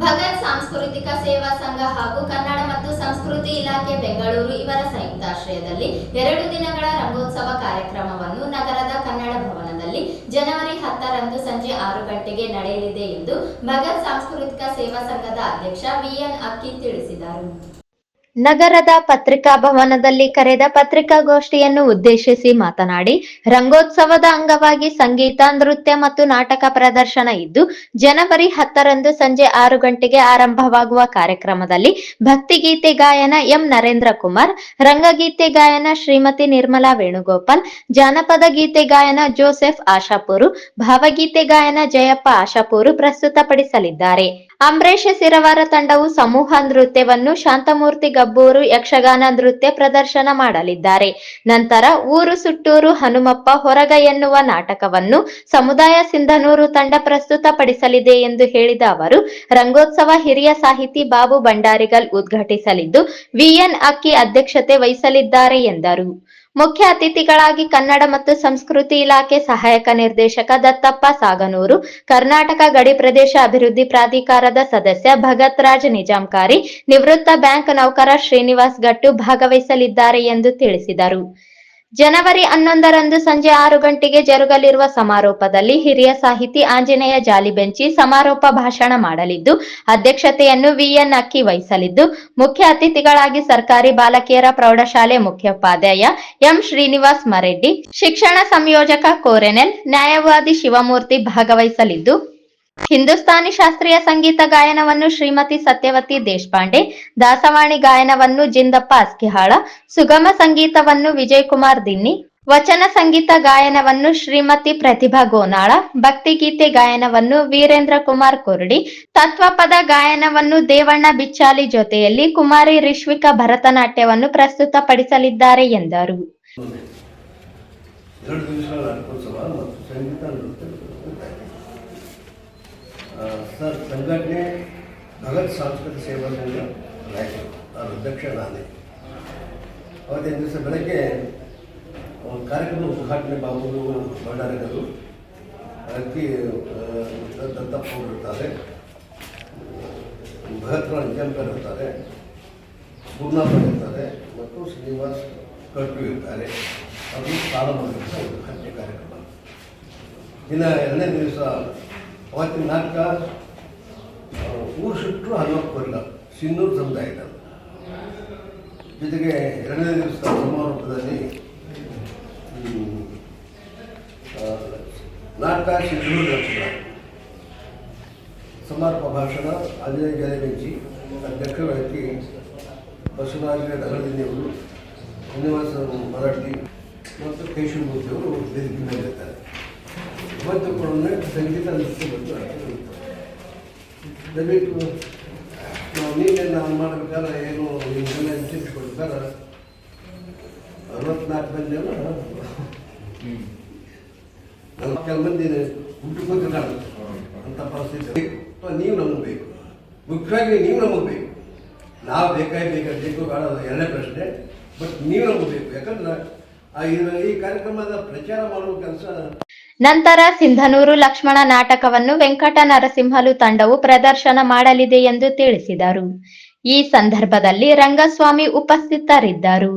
ಭಗತ್ ಸಾಂಸ್ಕೃತಿಕ ಸೇವಾ ಸಂಘ ಹಾಗೂ ಕನ್ನಡ ಮತ್ತು ಸಂಸ್ಕೃತಿ ಇಲಾಖೆ ಬೆಂಗಳೂರು ಇವರ ಸಂಯುಕ್ತಾಶ್ರಯದಲ್ಲಿ ಎರಡು ದಿನಗಳ ರಂಗೋತ್ಸವ ಕಾರ್ಯಕ್ರಮವನ್ನು ನಗರದ ಕನ್ನಡ ಭವನದಲ್ಲಿ ಜನವರಿ ಹತ್ತರಂದು ಸಂಜೆ ಆರು ಗಂಟೆಗೆ ನಡೆಯಲಿದೆ ಎಂದು ಭಗತ್ ಸಾಂಸ್ಕೃತಿಕ ಸೇವಾ ಸಂಘದ ಅಧ್ಯಕ್ಷ ವಿಎನ್ ಅಕ್ಕಿ ತಿಳಿಸಿದರು. ನಗರದ ಪತ್ರಿಕಾ ಭವನದಲ್ಲಿ ಕರೆದ ಪತ್ರಿಕಾಗೋಷ್ಠಿಯನ್ನು ಉದ್ದೇಶಿಸಿ ಮಾತನಾಡಿ, ರಂಗೋತ್ಸವದ ಅಂಗವಾಗಿ ಸಂಗೀತ, ನೃತ್ಯ ಮತ್ತು ನಾಟಕ ಪ್ರದರ್ಶನ ಇದ್ದು, ಜನವರಿ ಹತ್ತರಂದು ಸಂಜೆ ಆರು ಗಂಟೆಗೆ ಆರಂಭವಾಗುವ ಕಾರ್ಯಕ್ರಮದಲ್ಲಿ ಭಕ್ತಿಗೀತೆ ಗಾಯನ ಎಂ ನರೇಂದ್ರ ಕುಮಾರ್ ರಂಗಗೀತೆ ಗಾಯನ ಶ್ರೀಮತಿ ನಿರ್ಮಲಾ ವೇಣುಗೋಪಾಲ್, ಜಾನಪದ ಗೀತೆ ಗಾಯನ ಜೋಸೆಫ್ ಆಶಾಪುರು, ಭಾವಗೀತೆ ಗಾಯನ ಜಯಪ್ಪ ಆಶಾಪುರು ಪ್ರಸ್ತುತಪಡಿಸಲಿದ್ದಾರೆ. ಅಂಬರೀಷ ಸಿರವಾರ ತಂಡವು ಸಮೂಹ ನೃತ್ಯವನ್ನು ಶಾಂತಮೂರ್ತಿ ಗಬ್ಬೂರು ಯಕ್ಷಗಾನ ನೃತ್ಯ ಪ್ರದರ್ಶನ ಮಾಡಲಿದ್ದಾರೆ. ನಂತರ ಊರು ಸುಟ್ಟೂರು ಹನುಮಪ್ಪ ಹೊರಗ ಎನ್ನುವ ನಾಟಕವನ್ನು ಸಮುದಾಯ ಸಿಂಧನೂರು ತಂಡ ಪ್ರಸ್ತುತಪಡಿಸಲಿದೆ ಎಂದು ಹೇಳಿದ ಅವರು, ರಂಗೋತ್ಸವ ಹಿರಿಯ ಸಾಹಿತಿ ಬಾಬು ಭಂಡಾರಿಗಲ್ ಉದ್ಘಾಟಿಸಲಿದ್ದು ವಿಎನ್ ಅಕ್ಕಿ ಅಧ್ಯಕ್ಷತೆ ವಹಿಸಲಿದ್ದಾರೆ ಎಂದರು. ಮುಖ್ಯ ಅತಿಥಿಗಳಾಗಿ ಕನ್ನಡ ಮತ್ತು ಸಂಸ್ಕೃತಿ ಇಲಾಖೆ ಸಹಾಯಕ ನಿರ್ದೇಶಕ ದತ್ತಪ್ಪ ಸಾಗನೂರು, ಕರ್ನಾಟಕ ಗಡಿ ಪ್ರದೇಶ ಅಭಿವೃದ್ಧಿ ಪ್ರಾಧಿಕಾರದ ಸದಸ್ಯ ಭಗತ್ ರಾಜ್ ನಿಜಾಂಕಾರಿ, ನಿವೃತ್ತ ಬ್ಯಾಂಕ್ ನೌಕರ ಶ್ರೀನಿವಾಸ್ ಗಟ್ಟು ಭಾಗವಹಿಸಲಿದ್ದಾರೆ ಎಂದು ತಿಳಿಸಿದರು. ಜನವರಿ ಹನ್ನೊಂದರಂದು ಸಂಜೆ ಆರು ಗಂಟೆಗೆ ಜರುಗಲಿರುವ ಸಮಾರೋಪದಲ್ಲಿ ಹಿರಿಯ ಸಾಹಿತಿ ಆಂಜನೇಯ ಜಾಲಿಬೆಂಚಿ ಸಮಾರೋಪ ಭಾಷಣ ಮಾಡಲಿದ್ದು, ಅಧ್ಯಕ್ಷತೆಯನ್ನು ವಿಎನ್ ಅಕ್ಕಿ ವಹಿಸಲಿದ್ದು, ಮುಖ್ಯ ಅತಿಥಿಗಳಾಗಿ ಸರ್ಕಾರಿ ಬಾಲಕಿಯರ ಪ್ರೌಢಶಾಲೆ ಮುಖ್ಯೋಪಾಧ್ಯಾಯ ಎಂ. ಶ್ರೀನಿವಾಸ್ ಮರೆಡ್ಡಿ, ಶಿಕ್ಷಣ ಸಂಯೋಜಕ ಕೋರೆನೆಲ್, ನ್ಯಾಯವಾದಿ ಶಿವಮೂರ್ತಿ ಭಾಗವಹಿಸಲಿದ್ದು ಹಿಂದೂಸ್ತಾನಿ ಶಾಸ್ತ್ರೀಯ ಸಂಗೀತ ಗಾಯನವನ್ನು ಶ್ರೀಮತಿ ಸತ್ಯವತಿ ದೇಶಪಾಂಡೆ, ದಾಸವಾಣಿ ಗಾಯನವನ್ನು ಜಿಂದಪ್ಪ ಅಸ್ಕಿಹಾಳ, ಸುಗಮ ಸಂಗೀತವನ್ನು ವಿಜಯ್ ಕುಮಾರ್ ದಿನ್ನಿ, ವಚನ ಸಂಗೀತ ಗಾಯನವನ್ನು ಶ್ರೀಮತಿ ಪ್ರತಿಭಾ ಗೋನಾಳ ಭಕ್ತಿಗೀತೆ ಗಾಯನವನ್ನು ವೀರೇಂದ್ರ ಕುಮಾರ್ ಕೊರಡಿ, ತತ್ವಪದ ಗಾಯನವನ್ನು ದೇವಣ್ಣ ಬಿಚ್ಚಾಲಿ ಜೊತೆಯಲ್ಲಿ ಕುಮಾರಿ ರಿಶ್ವಿಕಾ ಭರತನಾಟ್ಯವನ್ನು ಪ್ರಸ್ತುತಪಡಿಸಲಿದ್ದಾರೆ ಎಂದರು ಎರಡು ದಿವಸಗಳ ನಾಟಕೋತ್ಸವ ಮತ್ತು ಸಂಗೀತ ನೃತ್ಯ ಉಂಟಾಗಿದೆ. ಆ, ಸರ್ ಸಂಘಟನೆ ಭಗತ್ ಸಾಂಸ್ಕೃತಿಕ ಸೇವಾ ಸಂಘ ರಾಯಚೂರು ಅದರ ಅಧ್ಯಕ್ಷ ನಾನೇ. ಅವತ್ತಿನ ದಿವಸ ಬೆಳಗ್ಗೆ ಒಂದು ಕಾರ್ಯಕ್ರಮ ಉದ್ಘಾಟನೆ ಬಾಬು ಭಂಡಾರಿಗರು ಅದಕ್ಕೆ ದತ್ತಪ್ಪ ಇರ್ತಾರೆ ಭಗತ್ ರಾವ್ ನಿಜಾಂಕರ್ ಇರ್ತಾರೆ. ಗುರುನಾಥ ಇರ್ತಾರೆ. ಮತ್ತು ಶ್ರೀನಿವಾಸ್ ಕಟ್ಟು ಇರ್ತಾರೆ. ಅದು ಪ್ರಾರಂಭ ಉದ್ಘಾಟನೆ ಕಾರ್ಯಕ್ರಮ. ಇನ್ನು ಎರಡನೇ ದಿವಸ ಅವತ್ತಿನ ನಾಟಕ ಊರು ಸುಟ್ಟರು ಹನುಮಪ್ಪ ವರ್ಗ ಸಿನ್ನೂರು ಸಮುದಾಯದ ಜೊತೆಗೆ ಎರಡನೇ ದಿವಸ ಸಮಾರೋಪದಲ್ಲಿ ನಾಟಕ ಸಿಂಧೂರು ದರ್ಶನ ಸಮಾರೋಪ ಭಾಷಣ ಅಜಯ ಜಲಬೆಂಚಿ ಅಧ್ಯಕ್ಷ ವ್ಯಕ್ತಿ ಬಸವರಾಜ ಅವರು ಶ್ರೀನಿವಾಸ ಮರಾಠಿ ಮತ್ತು ಕೇಶವಮೂರ್ತಿ ಅವರು ವೇದಿಕೆ ಮೇಲಿರ್ತಾರೆ ಮತ್ತು ಕೂಡ ಸಂಗೀತ ನಡೆಸಬೇಕು ದಯವಿಟ್ಟು ನಾವು ನಾನು ಮಾಡಬೇಕಾದ್ರೆ ಏನು ನಿಮ್ಮ ಇನ್ಸಿಟ್ ಕೊಡ್ಬೇಕಾದ್ರೆ ಅರವತ್ನಾಲ್ಕು ಮಂದಿ ಅಲ್ಲ? ಕೆಲವು ಮಂದಿ ಹುಟ್ಟು ಕೂತಿದ್ದಾರೆ ಅಂತ ಪರಿಸ್ಥಿತಿ. ನೀವು ನಮಗೆ ಬೇಕು ಮುಖ್ಯವಾಗಿ ನೀವು ನಮಗೆ ಬೇಕು ನಾವು ಬೇಕಾಗಿ ಬೇಕಾ ಬೇಕು ಬೇಡ ಎರಡನೇ ಪ್ರಶ್ನೆ. ಬಟ್ ನೀವು ನಮಗೆ ಬೇಕು ಯಾಕಂದ್ರೆ ಈ ಕಾರ್ಯಕ್ರಮದ ಪ್ರಚಾರ ಮಾಡುವ ಕೆಲಸ ನಂತರ ಸಿಂಧನೂರು ಲಕ್ಷ್ಮಣ ನಾಟಕವನ್ನು ವೆಂಕಟ ನರಸಿಂಹಲು ತಂಡವು ಪ್ರದರ್ಶನ ಮಾಡಲಿದೆ ಎಂದು ತಿಳಿಸಿದರು. ಈ ಸಂದರ್ಭದಲ್ಲಿ ರಂಗಸ್ವಾಮಿ ಉಪಸ್ಥಿತರಿದ್ದರು.